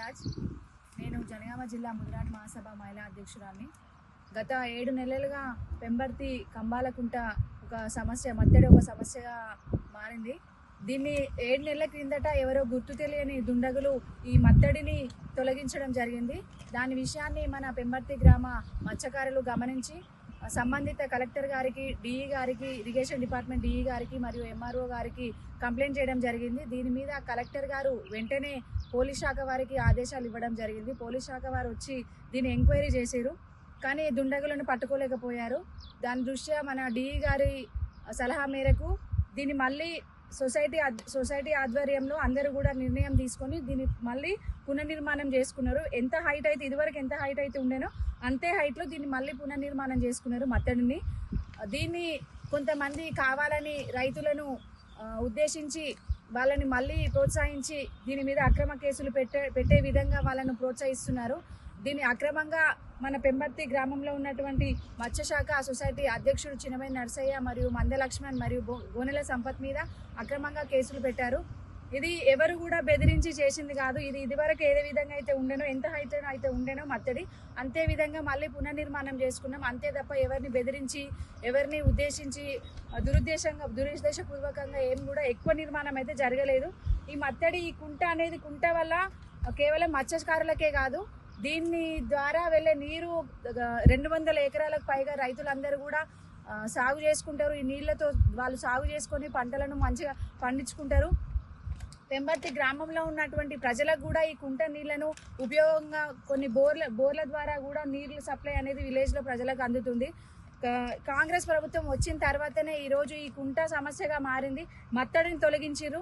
రాజ్ నేను జనగామ జిల్లా ముదిరాట్ మహాసభ మహిళా అధ్యక్షురాన్ని గత ఏడు నెలలుగా పెంబర్తి కంబాలకుంట ఒక సమస్య మత్తడి ఒక సమస్యగా మారింది. దీన్ని ఏడు నెలల క్రిందట ఎవరో గుర్తు తెలియని దుండగులు ఈ మత్తడిని తొలగించడం జరిగింది. దాని విషయాన్ని మన పెంబర్తి గ్రామ మత్స్యకారులు గమనించి సంబంధిత కలెక్టర్ గారికి డిఈ గారికి ఇరిగేషన్ డిపార్ట్మెంట్ డిఈ గారికి మరియు ఎంఆర్ఓ గారికి కంప్లైంట్ చేయడం జరిగింది. దీని మీద కలెక్టర్ గారు వెంటనే పోలీస్ శాఖ వారికి ఆదేశాలు ఇవ్వడం జరిగింది. పోలీస్ శాఖ వారు వచ్చి దీన్ని ఎంక్వైరీ చేశారు. కానీ దుండగులను పట్టుకోలేకపోయారు. దాని దృష్ట్యా మన డిఈ గారి సలహా మేరకు దీన్ని మళ్ళీ సొసైటీ సొసైటీ ఆధ్వర్యంలో అందరూ కూడా నిర్ణయం తీసుకొని దీన్ని మళ్ళీ పునర్నిర్మాణం చేసుకున్నారు. ఎంత హైట్ అయితే ఇదివరకు ఎంత హైట్ అయితే ఉండేనో అంతే హైట్లో దీన్ని మళ్ళీ పునర్నిర్మాణం చేసుకున్నారు మత్తడిని దీన్ని కొంతమంది కావాలని రైతులను ఉద్దేశించి వాళ్ళని మళ్ళీ ప్రోత్సహించి దీని మీద అక్రమ కేసులు పెట్టే పెట్టే విధంగా వాళ్ళను ప్రోత్సహిస్తున్నారు. దీన్ని అక్రమంగా మన పెంబర్తి గ్రామంలో ఉన్నటువంటి మత్స్యశాఖ సొసైటీ అధ్యక్షుడు చిన్నమైన నర్సయ్య మరియు మంద లక్ష్మణ్ మరియు గోనెల సంపత్ మీద అక్రమంగా కేసులు పెట్టారు. ఇది ఎవరు కూడా బెదిరించి చేసింది కాదు. ఇది ఇదివరకు ఏ విధంగా అయితే ఉండేనో ఎంత హైట్ అయితే ఉండేనో మత్తడి అంతే విధంగా మళ్ళీ పునర్నిర్మాణం చేసుకున్నాం. అంతే తప్ప ఎవరిని బెదిరించి ఎవరిని ఉద్దేశించి దురుద్దేశంగా దురుద్దేశపూర్వకంగా ఏం కూడా ఎక్కువ నిర్మాణం అయితే జరగలేదు. ఈ మత్తడి ఈ కుంట అనేది కుంట వల్ల కేవలం మత్స్యకారులకే కాదు దీన్ని ద్వారా వెళ్ళే నీరు రెండు వందల ఎకరాలకు పైగా రైతులందరూ కూడా సాగు చేసుకుంటారు. ఈ నీళ్ళతో వాళ్ళు సాగు చేసుకొని పంటలను మంచిగా పండించుకుంటారు. పెంబర్తి గ్రామంలో ఉన్నటువంటి ప్రజలకు కూడా ఈ కుంట నీళ్ళను ఉపయోగంగా కొన్ని బోర్ల బోర్ల ద్వారా కూడా నీళ్ళు సప్లై అనేది విలేజ్లో ప్రజలకు అందుతుంది. కాంగ్రెస్ ప్రభుత్వం వచ్చిన తర్వాతనే ఈరోజు ఈ కుంట సమస్యగా మారింది. మత్తడిని తొలగించారు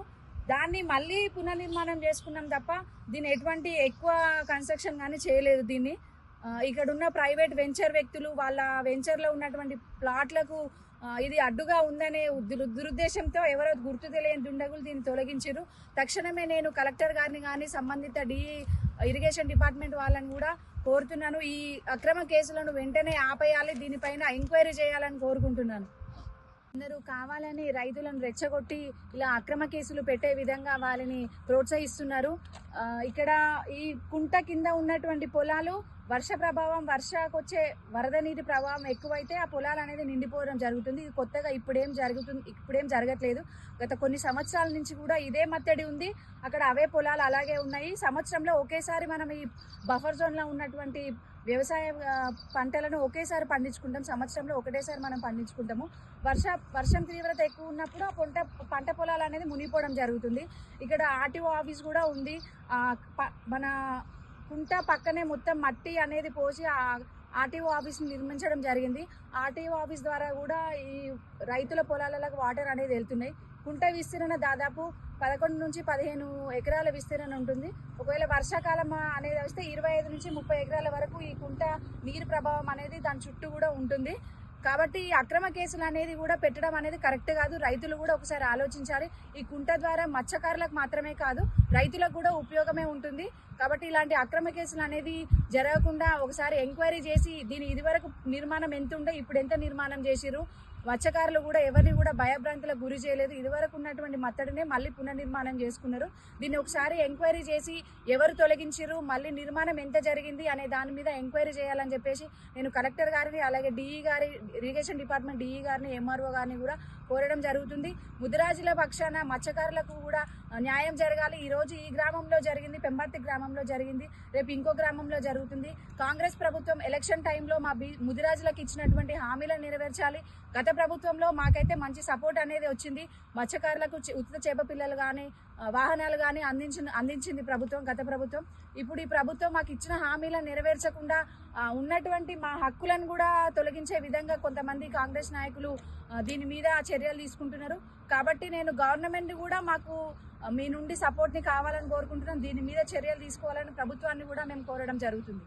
దాన్ని మళ్ళీ పునర్నిర్మాణం చేసుకున్నాం తప్ప దీన్ని ఎటువంటి ఎక్కువ కన్స్ట్రక్షన్ కానీ చేయలేదు దీన్ని. ఇక్కడ ఉన్న ప్రైవేట్ వెంచర్ వ్యక్తులు వాళ్ళ వెంచర్లో ఉన్నటువంటి ప్లాట్లకు ఇది అడ్డుగా ఉందనే దురుద్దేశంతో ఎవరో గుర్తు తెలియని దుండగులు దీన్ని తొలగించారు. తక్షణమే నేను కలెక్టర్ గారిని కానీ సంబంధిత డి ఇరిగేషన్ డిపార్ట్మెంట్ వాళ్ళని కూడా కోరుతున్నాను. ఈ అక్రమ కేసులను వెంటనే ఆపేయాలి దీనిపైన ఎంక్వైరీ చేయాలని కోరుకుంటున్నాను. అందరూ కావాలని రైతులను రెచ్చగొట్టి ఇలా అక్రమ కేసులు పెట్టే విధంగా వాళ్ళని ప్రోత్సహిస్తున్నారు. ఇక్కడ ఈ కుంట కింద ఉన్నటువంటి పొలాలు వర్ష ప్రభావం వర్షాకొచ్చే వరద నీటి ప్రభావం ఎక్కువైతే ఆ పొలాలు అనేది నిండిపోవడం జరుగుతుంది. ఇది కొత్తగా ఇప్పుడేం జరుగుతుంది ఇప్పుడేం జరగట్లేదు. గత కొన్ని సంవత్సరాల నుంచి కూడా ఇదే మత్తడి ఉంది. అక్కడ అవే పొలాలు అలాగే ఉన్నాయి. సంవత్సరంలో ఒకేసారి మనం ఈ బఫర్ జోన్లో ఉన్నటువంటి వ్యవసాయ పంటలను ఒకేసారి పండించుకుంటాం. సంవత్సరంలో ఒకటేసారి మనం పండించుకుంటాము. వర్ష వర్షం తీవ్రత ఎక్కువ ఉన్నప్పుడు ఆ పంట పంట పొలాలు అనేది మునిగిపోవడం జరుగుతుంది. ఇక్కడ ఆర్టీఓ ఆఫీస్ కూడా ఉంది. ప- మన కుంట పక్కనే మొత్తం మట్టి అనేది పోసి ఆర్టీఓ ఆఫీస్ని నిర్మించడం జరిగింది. ఆర్టీఓ ఆఫీస్ ద్వారా కూడా ఈ రైతుల పొలాలకు వాటర్ అనేది వెళ్తున్నాయి. కుంట విస్తీర్ణ దాదాపు పదకొండు నుంచి పదిహేను ఎకరాల విస్తీర్ణ ఉంటుంది. ఒకవేళ వర్షాకాలం అనేది వస్తే ఇరవై ఐదు నుంచి ముప్పై ఎకరాల వరకు ఈ కుంట నీరు ప్రభావం అనేది దాని చుట్టూ కూడా ఉంటుంది. కాబట్టి ఈ అక్రమ కేసులు అనేది కూడా పెట్టడం అనేది కరెక్ట్ కాదు. రైతులు కూడా ఒకసారి ఆలోచించాలి. ఈ కుంట ద్వారా మత్స్యకారులకు మాత్రమే కాదు రైతులకు కూడా ఉపయోగమే ఉంటుంది. కాబట్టి ఇలాంటి అక్రమ కేసులు అనేది జరగకుండా ఒకసారి ఎంక్వైరీ చేసి దీని ఇదివరకు నిర్మాణం ఎంత ఉండే ఇప్పుడు ఎంత నిర్మాణం చేసిరు మత్స్యకారులు కూడా ఎవరిని కూడా భయభ్రాంతులకు గురి చేయలేదు. ఇదివరకు ఉన్నటువంటి మత్తడినే మళ్ళీ పునర్నిర్మాణం చేసుకున్నారు. దీన్ని ఒకసారి ఎంక్వైరీ చేసి ఎవరు తొలగించారు మళ్ళీ నిర్మాణం ఎంత జరిగింది అనే దాని మీద ఎంక్వైరీ చేయాలని చెప్పేసి నేను కలెక్టర్ గారిని అలాగే డిఈ గారి ఇరిగేషన్ డిపార్ట్మెంట్ డిఈ గారిని ఎంఆర్ఓ గారిని కూడా కోరడం జరుగుతుంది. ముదిరాజుల పక్షాన మత్స్యకారులకు కూడా న్యాయం జరగాలి. ఈరోజు ఈ గ్రామంలో జరిగింది పెంబర్తి గ్రామంలో జరిగింది రేపు ఇంకో గ్రామంలో జరుగుతుంది. కాంగ్రెస్ ప్రభుత్వం ఎలక్షన్ టైంలో మా బి ముదిరాజులకు ఇచ్చినటువంటి హామీలను నెరవేర్చాలి. గత ప్రభుత్వంలో మాకైతే మంచి సపోర్ట్ అనేది వచ్చింది. మత్స్యకారులకు ఉచిత చేప పిల్లలు కానీ వాహనాలు కానీ అందించిన అందించింది ప్రభుత్వం గత ప్రభుత్వం. ఇప్పుడు ఈ ప్రభుత్వం మాకు ఇచ్చిన హామీలను నెరవేర్చకుండా ఉన్నటువంటి మా హక్కులను కూడా తొలగించే విధంగా కొంతమంది కాంగ్రెస్ నాయకులు దీని మీద చర్యలు తీసుకుంటున్నారు. కాబట్టి నేను గవర్నమెంట్ కూడా మాకు మీ నుండి సపోర్ట్ని కావాలని కోరుకుంటున్నాం. దీని మీద చర్యలు తీసుకోవాలని ప్రభుత్వాన్ని కూడా మేము కోరడం జరుగుతుంది.